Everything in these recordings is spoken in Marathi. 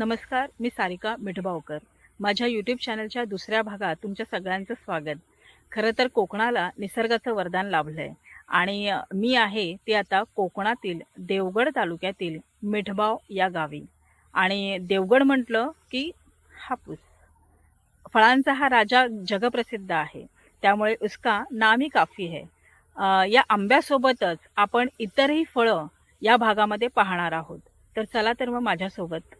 नमस्कार मी सारिका मिठबावकर. माझ्या यूट्यूब चॅनलच्या दुसऱ्या भागात तुमच्या सगळ्यांचं स्वागत. खरं तर कोकणाला निसर्गाचं वरदान लाभलं आहे आणि मी आहे ते आता कोकणातील देवगड तालुक्यातील मिठबाव या गावी. आणि देवगड म्हटलं की हापूस. फळांचा हा राजा जगप्रसिद्ध आहे. त्यामुळे उसका नामी काफी है या आंब्यासोबतच आपण इतरही फळं या भागामध्ये पाहणार आहोत. तर चला तर मग माझ्यासोबत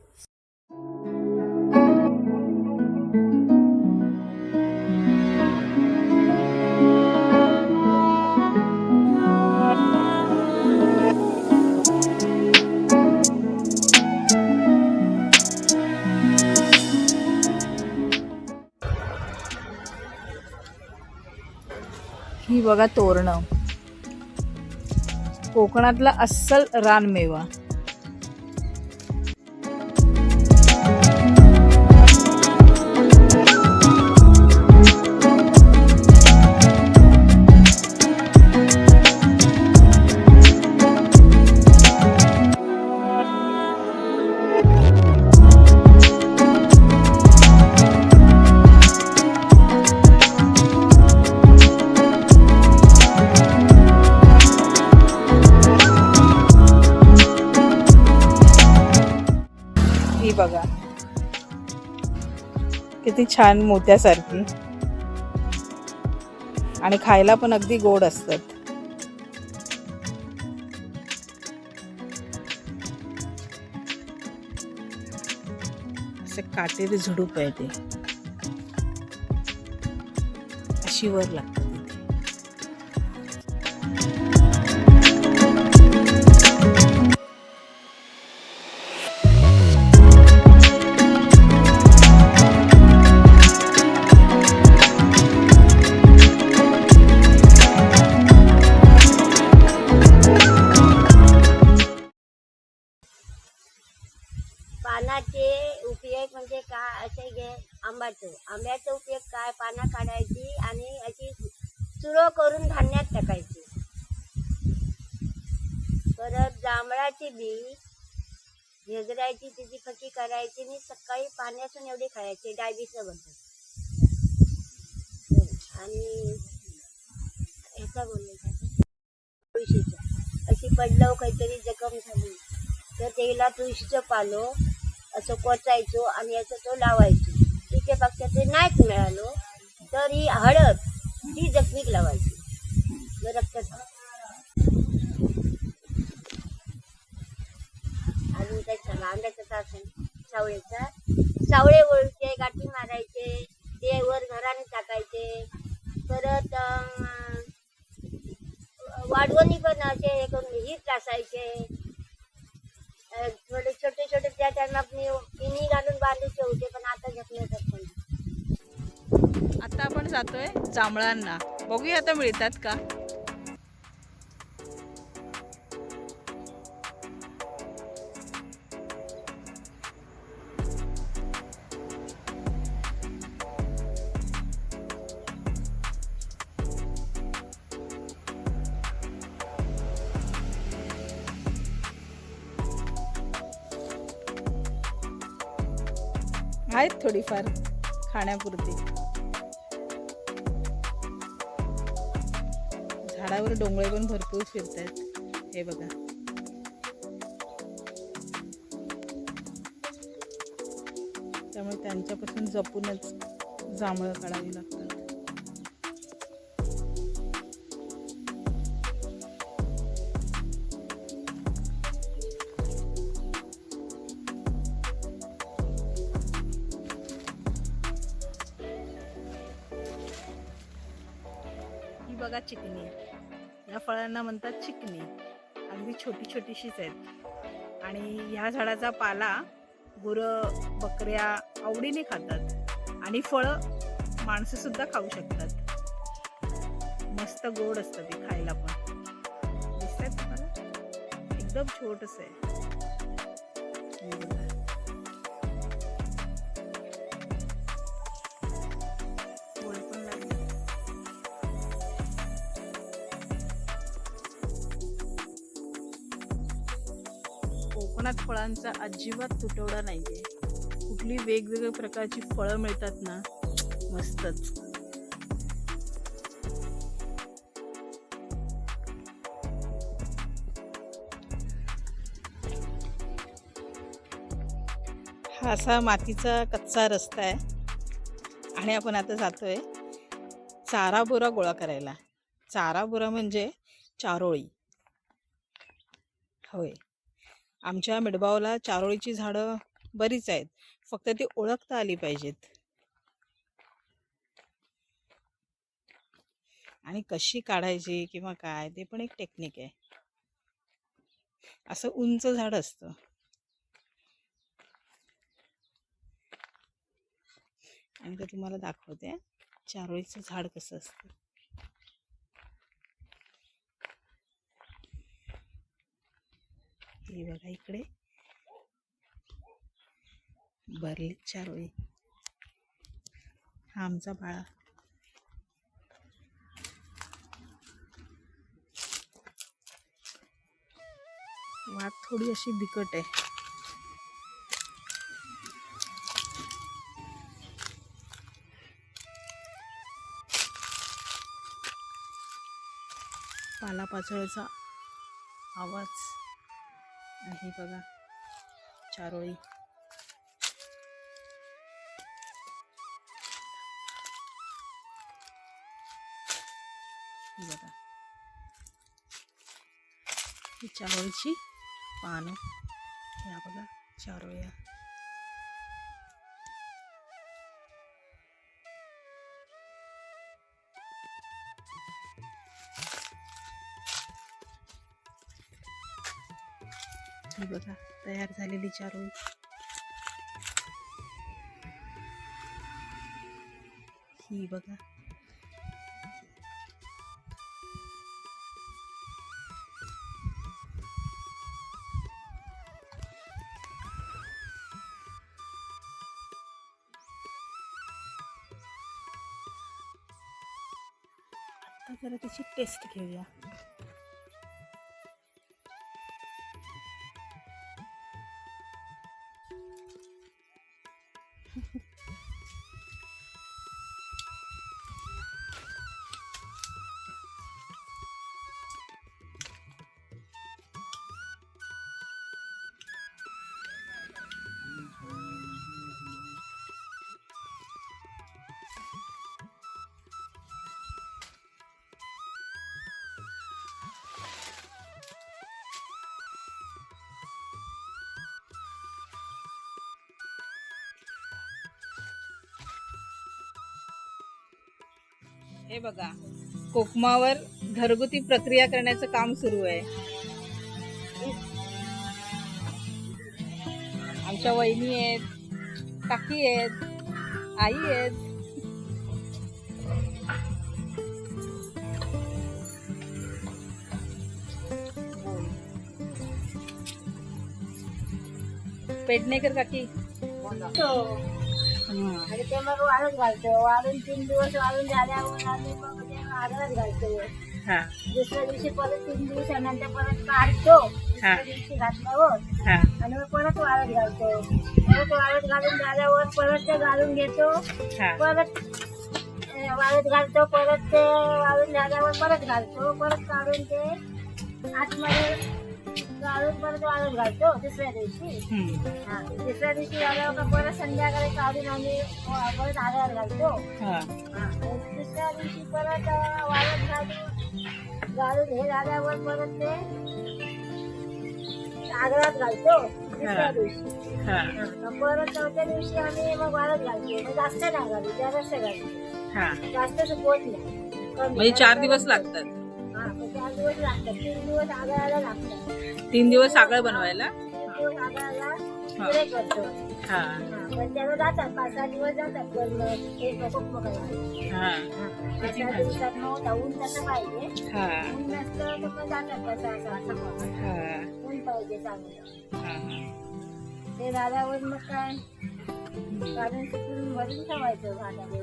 ही बघा तोरणं. कोकणातला अस्सल रानमेवा. ती छान मोत्यासारखी. आणि खायला पण अगदी गोड असतात. असे काटेरी झुडूप आहे ते. अशी वर लागतात. करायची तिची फकी करायची आणि सकाळी पाण्यातून एवढी खायची डायबिटीस बनतात. आणि ह्याचा बोलले अशी पडलं काहीतरी जखम झाली. तर त्याला तुळशीचं पालो असं कोचायचो आणि असं तो लावायचो. तिथे फक्त ते नाहीच मिळालो तर ही हळद ती जखमीक लावायची. मग रक्त अजून काय सांगा आंब्याचा तास सावळेचा सावळे वळचे गाठी मारायचे ते वर घराने टाकायचे. परत वाढवणी पण असे हे करून ही टासायचे थोडे छोटे छोटे त्या टायमात मी पिनी घालून बांधायचे होते पण आता घेतले तर पण. आता आपण जातोय जांभळांना. बघूया आता मिळतात का? आहेत थोडीफार खाण्यापुरती. झाडावर डोंगळे पण भरपूर फिरत आहेत हे बघा. त्यामुळे त्यांच्यापासून जपूनच जांभळं काढावी लागतात. बघा चिकनी. या फळांना म्हणतात चिकनी. अगदी छोटी छोटीशीच आहेत. आणि ह्या झाडाचा पाला गुरं बकऱ्या आवडीने खातात. आणि फळं माणसं सुद्धा खाऊ शकतात. मस्त गोड असतं ते खायला पण. दिसतात तुम्हाला? एकदम छोटस आहे. कोकणात फळांचा अजिबात तुटवडा नाहीये. कुठली वेगवेगळ्या प्रकारची फळं मिळतात ना मस्तच. हा असा मातीचा कच्चा रस्ता आहे. आणि आपण आता जातोय चारा बोरा गोळा करायला. चारा बोरा म्हणजे चारोळी. होय. आमच्या मिडबावला चारोळीची झाडं बरीच आहेत. फक्त ती ओळखता आली पाहिजेत. आणि कशी काढायची किंवा काय ते पण एक टेक्निक आहे. असं उंच झाड असतं. आणि ते तुम्हाला दाखवते. चारोळीचं झाड कसं असतं. हे बघा इकडे. भरली चारोळी. हा आमचा बाळा. वाट थोडी अशी बिकट आहे. पालापाचोळ्याचा आवाज. आहे बघा. चारोळी. बघा. ही चारोळीची पानं. ह्या बघा चारोळ्या. बघा तयार झालेली चारोळी. ही बघा. आता जरा त्याची टेस्ट घेऊया. हे बघा कोकमावर घरगुती प्रक्रिया करण्याचं काम सुरू आहे. आमच्या वहिनी आहेत काकी आहेत आई आहेत. पेडणेकर काकी. हो. आणि ते मग वाळून घालतो. वाळून तीन दिवस वाळून झाल्यावर आम्ही मग ते घालतो. हा. दुसऱ्या दिवशी परत तीन दिवसानंतर परत काढतो. दुसऱ्या हा. दिवशी घातल्यावर हा. आणि मग परत वाळत घालतो. परत वाळत घालून झाल्यावर परत ते घालून घेतो. हा. परत अं, वाळत घालतो. परत ते वाळून झाल्यावर परत घालतो. परत काढून ते आतमध्ये गाळून परत वाळत घालतो दुसऱ्या दिवशी. हम्म. हा, दुसऱ्या दिवशी झाल्यावर का परत संध्याकाळी काढून आम्ही वा- परत आल्यावर घालतो. हा. हा, आणि दुसऱ्या दिवशी परत अं, वाळत घालून गाळून हे झाल्यावर परत ते आग्रात घालतो दुसऱ्या हा. दिवशी. हा. हा, मग परत चौथ्या दिवशी आम्ही मग वाळत घालतो. मग जास्त नाही घालू जरासं घालतो. हा. जास्त सुकवत नाही. कमी. म्हणजे चार दिवस लागतात. तीन दिवस सागळ बनवायला? हा. पाच सहा दिवस जातात ते झाल्यावर मग काय? भरून ठेवायचं स्वच्छ.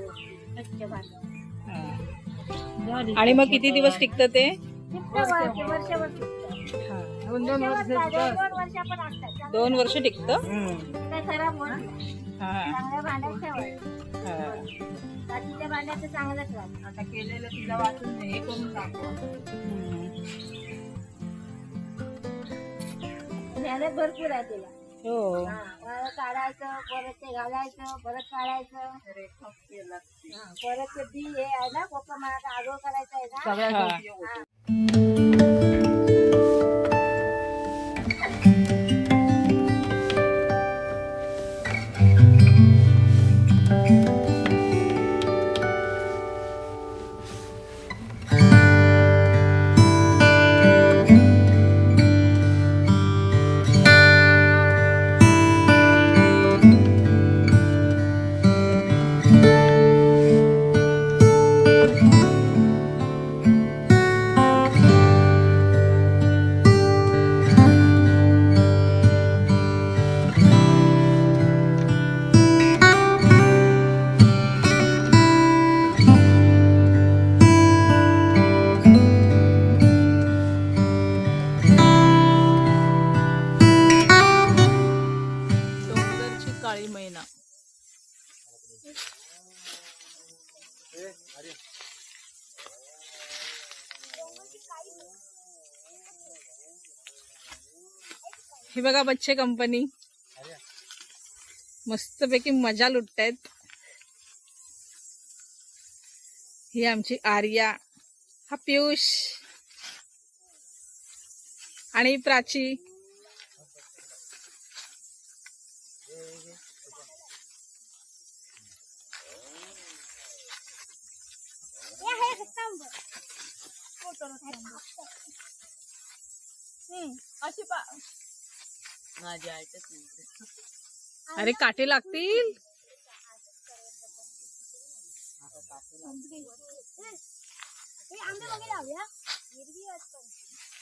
आणि मग किती दिवस टिकतं ते? दोन दोन वर्ष पण असतात. दोन वर्ष टिकतं. हा, हा. आता केलेलं तुला वाचून हे करून दाखव भरपूर आहे तिला. हो. हा, परत काढायचं परत ते घालायचं परत काढायचं. हा, परत ते बी हे आहे ना कोकम आगोळ करायचं आहे ना. हे बघा बच्चे कंपनी मस्तपैकी मजा लुटतायत. ही आमची आर्या हा पियुष आणि प्राची अशी पा माझी ऐकत नाही अरे काटे लागतील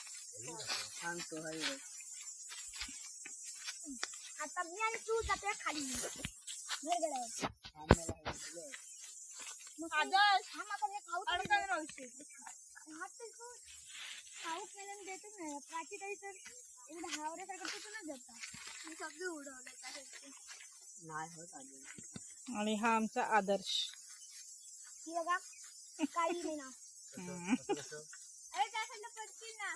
सांगतो हाय रे. आता मी आणि तू जाते खाली वर गेल्यावर. आम्हाला हे दिलंय. मग काय? थांब आता हे खाऊ तरी दे. हा तर तू खाऊ केलं देतच नाही प्राची काही तर एवढं हावऱ्यासारखं तू तुला देता मी सगळं उडवलं त्यासाठी नाही होत आली आणि हा आमचा आदर्श. बघा काही नाही ना हम्म. अरे त्या संग पडतील ना.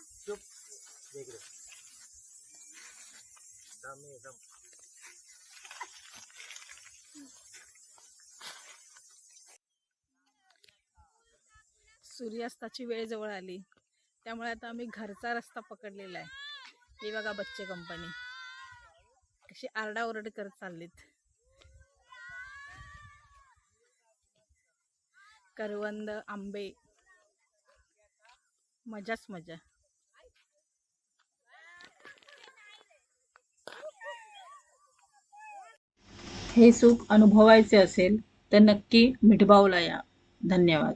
सूर्यास्ताची वेळ जवळ आली. त्यामुळे आता आम्ही घरचा रस्ता पकडलेला आहे. ही बघा बच्चे कंपनी कशी आरडाओरड करत चाललीत. करवंद आंबे. मजाच मजा. हे सुख अनुभवायचे असेल तर नक्की मिठबावला या. धन्यवाद.